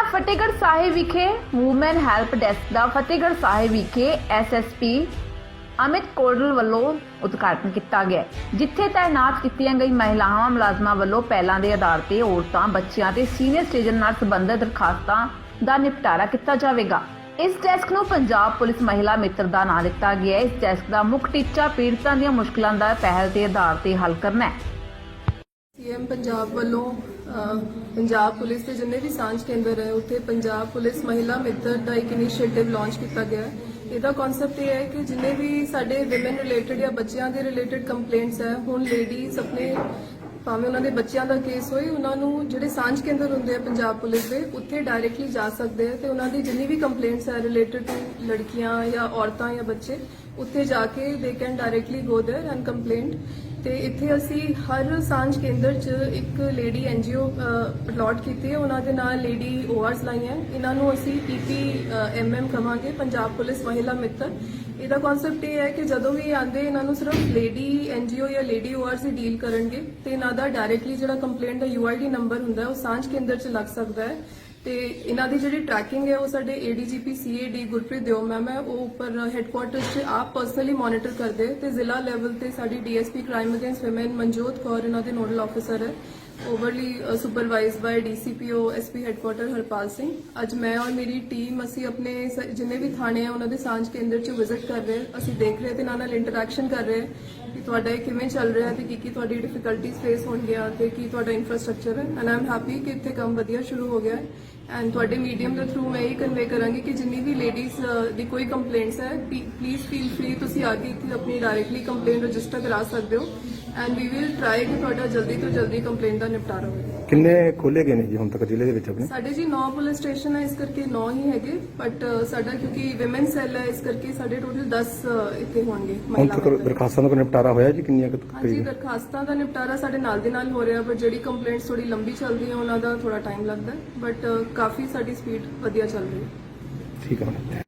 ਥਾਣਾ ਫਤਿਹਗੜ੍ਹ ਸਾਹਿਬ ਵਿਖੇ woman help desk ਦਾ ਫਤਿਹਗੜ੍ਹ ਸਾਹਿਬ ਵਿਖੇ ਐਸਐਸਪੀ ਅਮਿਤ ਕੋਡਲ ਵੱਲੋਂ ਉਦਘਾਟਨ ਕੀਤਾ ਗਿਆ। ਜਿੱਥੇ ਤਾਇਨਾਤ ਕੀਤੀਆਂ ਗਈ ਮਹਿਲਾਵਾਂ ਮੁਲਾਜ਼ਮਾਂ ਵੱਲੋਂ ਪਹਿਲਾਂ ਦੇ ਆਧਾਰ ਤੇ ਔਰਤਾਂ, ਬੱਚਿਆਂ ਤੇ ਸੀਨੀਅਰ ਸਿਟੀਜ਼ਨ ਨਾਲ ਸੰਬੰਧਿਤ ਦਰਖਾਸਤਾਂ ਦਾ ਨਿਪਟਾਰਾ ਕੀਤਾ ਜਾਵੇਗਾ। ਇਸ ਡੈਸਕ ਨੂੰ ਪੰਜਾਬ ਪੁਲਿਸ ਮਹਿਲਾ ਮਿੱਤਰ ਦਾ ਨਾਂ ਦਿੱਤਾ ਗਿਆ ਹੈ। ਇਸ ਡੈਸਕ ਦਾ ਮੁੱਖ ਟੀਚਾ ਪੀੜਤਾਂ ਦੀਆਂ ਮੁਸ਼ਕਲਾਂ ਦਾ ਪਹਿਲ ਦੇ ਆਧਾਰ ਤੇ ਹੱਲ ਕਰਨਾ ਹੈ। ਸੀਐਮ ਪੰਜਾਬ ਵੱਲੋਂ ਪੰਜਾਬ ਪੁਲਿਸ ਦੇ ਜਿੰਨੇ ਵੀ ਸਾਂਝ ਕੇਂਦਰ ਹੈ ਉੱਥੇ ਪੰਜਾਬ ਪੁਲਿਸ ਮਹਿਲਾ ਮਿੱਤਰ ਦਾ ਇੱਕ ਇਨੀਸ਼ੀਏਟਿਵ ਲਾਂਚ ਕੀਤਾ ਗਿਆ ਹੈ ਇਹਦਾ ਕਨਸੈਪਟ ਇਹ ਹੈ ਕਿ ਜਿੰਨੇ ਵੀ ਸਾਡੇ ਔਮਨ ਰਿਲੇਟਡ ਜਾਂ ਬੱਚਿਆਂ ਦੇ ਰਿਲੇਟਡ ਕੰਪਲੇਂਟਸ ਹੈ ਹੁਣ ਲੇਡੀਜ਼ ਆਪਣੇ ਭਾਵੇਂ ਉਹਨਾਂ ਦੇ ਬੱਚਿਆਂ ਦਾ ਕੇਸ ਹੋਏ ਉਹਨਾਂ ਨੂੰ ਜਿਹੜੇ ਸਾਂਝ ਕੇਂਦਰ ਹੁੰਦੇ ਆ ਪੰਜਾਬ ਪੁਲਿਸ ਦੇ ਉੱਥੇ ਡਾਇਰੈਕਟਲੀ ਜਾ ਸਕਦੇ ਆ ਤੇ ਉਹਨਾਂ ਦੀ ਜਿੰਨੀ ਵੀ ਕੰਪਲੇਂਟਸ ਹੈ ਰਿਲੇਟਡ ਟੂ ਲੜਕੀਆਂ ਜਾਂ ਔਰਤਾਂ ਜਾਂ ਬੱਚੇ ਉੱਥੇ ਜਾ ਕੇ ਦੇ can directly go there and complaint ਤੇ ਇੱਥੇ ਅਸੀਂ ਹਰ ਸਾਂਝ ਕੇਂਦਰ 'ਚ ਇੱਕ ਲੇਡੀ ਐਨਜੀਓ ਅਲਾਟ ਕੀਤੀ ਹੈ। ਉਹਨਾਂ ਦੇ ਨਾਲ ਲੇਡੀ ਓਆਰਸ ਲਾਈਆਂ ਇਹਨਾਂ ਨੂੰ ਅਸੀਂ ਪੀਪੀ ਐਮਐਮ ਕਹਾਂਗੇ ਪੰਜਾਬ ਪੁਲਿਸ ਮਹਿਲਾ ਮਿੱਤਰ। ਇਹਦਾ ਕਨਸੈਪਟ ਇਹ ਹੈ ਕਿ ਜਦੋਂ ਵੀ ਇਹ ਆਉਂਦੇ, ਇਹਨਾਂ ਨੂੰ ਸਿਰਫ ਲੇਡੀ ਐਨਜੀਓ ਜਾਂ ਲੇਡੀ ਓਆਰਸ ਹੀ ਡੀਲ ਕਰਨਗੇ। ਤੇ ਇਹਨਾਂ ਦਾ ਡਾਇਰੈਕਟਲੀ ਜਿਹੜਾ ਕੰਪਲੇਂਟ ਦਾ ਯੂਆਈਡੀ ਨੰਬਰ ਹੁੰਦਾ ਹੈ, ਉਹ ਸਾਂਝ ਕੇਂਦਰ 'ਚ ਲੱਗ ਸਕਦਾ ਹੈ। ਤੇ ਇਹਨਾਂ ਦੀ ਜਿਹੜੀ ਟਰੈਕਿੰਗ ਹੈ ਉਹ ਸਾਡੇ ਏਡੀਜੀਪੀ ਸੀਏਡੀ ਗੁਰਪ੍ਰੀਤ ਦਿਓ ਮੈਮ ਹੈ, ਉਹ ਉੱਪਰ ਹੈੱਡਕੁਆਰਟਰਸ 'ਚ ਆਪ ਪਰਸਨਲੀ ਮੋਨੀਟਰ ਕਰਦੇ ਤੇ ਜ਼ਿਲ੍ਹਾ ਲੈਵਲ ਤੇ ਸਾਡੀ DSP crime against women Manjot Kaur, ਇਹਨਾਂ ਦੇ ਨੋਡਲ ਆਫੀਸਰ ਹੈ। Overly supervised by DCPO SP headquarter Harpal Singh ਅੱਜ ਮੈਂ ਔਰ ਮੇਰੀ ਟੀਮ ਅਸੀਂ ਆਪਣੇ ਸ- ਜਿੰਨੇ ਵੀ ਥਾਣੇ ਆ, ਉਹਨਾਂ ਦੇ ਸਾਂਝ ਕੇਂਦਰ 'ਚ ਵਿਜ਼ਿਟ ਕਰ ਰਹੇ ਹਾਂ। ਅਸੀਂ ਦੇਖ ਰਹੇ ਤੇ ਇਹਨਾਂ ਨਾਲ ਇੰਟਰੈਕਸ਼ਨ ਕਰ ਰਹੇ ਹਾਂ ਕਿ ਤੁਹਾਡਾ ਇਹ ਕਿਵੇਂ ਚੱਲ ਰਿਹਾ ਤੇ ਕੀ ਕੀ ਤੁਹਾਡੀ ਡਿਫਿਕਲਟੀਜ਼ ਫੇਸ ਹੋਣਗੀਆਂ ਤੇ ਕੀ ਤੁਹਾਡਾ ਇਨਫਰਾਸਟ੍ਰਕਚਰ ਹੈ। ਐਂਡ ਆਮ ਹੈਪੀ ਕਿ ਇੱਥੇ ਕੰਮ ਵਧੀਆ ਸ਼ੁਰੂ ਹੋ ਗਿਆ ਹੈ। ਐਂਡ ਤੁਹਾਡੇ ਮੀਡੀਅਮ ਦੇ ਥਰੂ ਮੈਂ ਇਹ ਕਨਵੇ ਕਰਾਂਗੀ ਕਿ ਜਿੰਨੀ ਵੀ ਲੇਡੀਜ਼ ਦੀ ਕੋਈ ਕੰਪਲੇਂਟਸ ਹੈ ਪਲੀਜ਼ ਫੀਲ ਫ੍ਰੀ ਤੁਸੀਂ ਆ ਕੇ ਇੱਥੇ ਆਪਣੀ ਡਾਇਰੈਕਟਲੀ ਕੰਪਲੇਂਟ ਰਜਿਸਟਰ ਕਰਾ ਸਕਦੇ ਹੋ। ਐਂਡ ਵੀ ਵਿਲ ਟਰਾਈ ਕਿ ਤੁਹਾਡਾ ਜਲਦੀ ਤੋਂ ਜਲਦੀ ਕੰਪਲੇਂਟ ਦਾ ਨਿਪਟਾਰਾ ਹੋਵੇ। ਕਿੰਨੇ ਖੋਲੇ ਗਏ ਨੇ ਜੀ ਹੁਣ ਤੱਕ ਜ਼ਿਲ੍ਹੇ ਦੇ ਵਿੱਚ ਆਪਣੇ? ਸਾਡੇ ਜੀ 9 ਪੁਲਿਸ ਸਟੇਸ਼ਨ ਹੈ ਇਸ ਕਰਕੇ 9 ਹੀ ਹੈਗੇ ਬਟ ਸਾਡਾ ਕਿਉਂਕਿ ਵਿਮਨ ਸੈੱਲ ਹੈ ਇਸ ਕਰਕੇ ਸਾਡੇ ਟੋਟਲ 10 ਇੱਥੇ ਹੋਣਗੇ ਹੁਣ ਤੱਕ। ਦਰਖਾਸਤਾਂ ਦਾ ਨਿਪਟਾਰਾ ਹੋਇਆ ਜੀ ਕਿੰਨੀਆਂ ਕੁ ਹਾਂਜੀ ਦਰਖਾਸਤਾਂ ਦਾ ਨਿਪਟਾਰਾ ਸਾਡੇ ਨਾਲ ਦੇ ਨਾਲ ਹੋ ਰਿਹਾ ਬਟ ਜਿਹੜੀ ਕੰਪਲੇਂਟਸ ਥੋੜੀ ਲੰਬੀ ਚੱਲਦੀ ਹੈ ਉਹਨਾਂ ਦਾ ਥੋੜਾ ਟਾਈਮ ਲੱਗਦਾ ਬਟ ਕਾਫੀ ਸਾਡੀ ਸਪੀਡ ਵਧੀਆ ਚੱਲ ਰਹੀ ਹੈ। ਠੀਕ ਹੈ।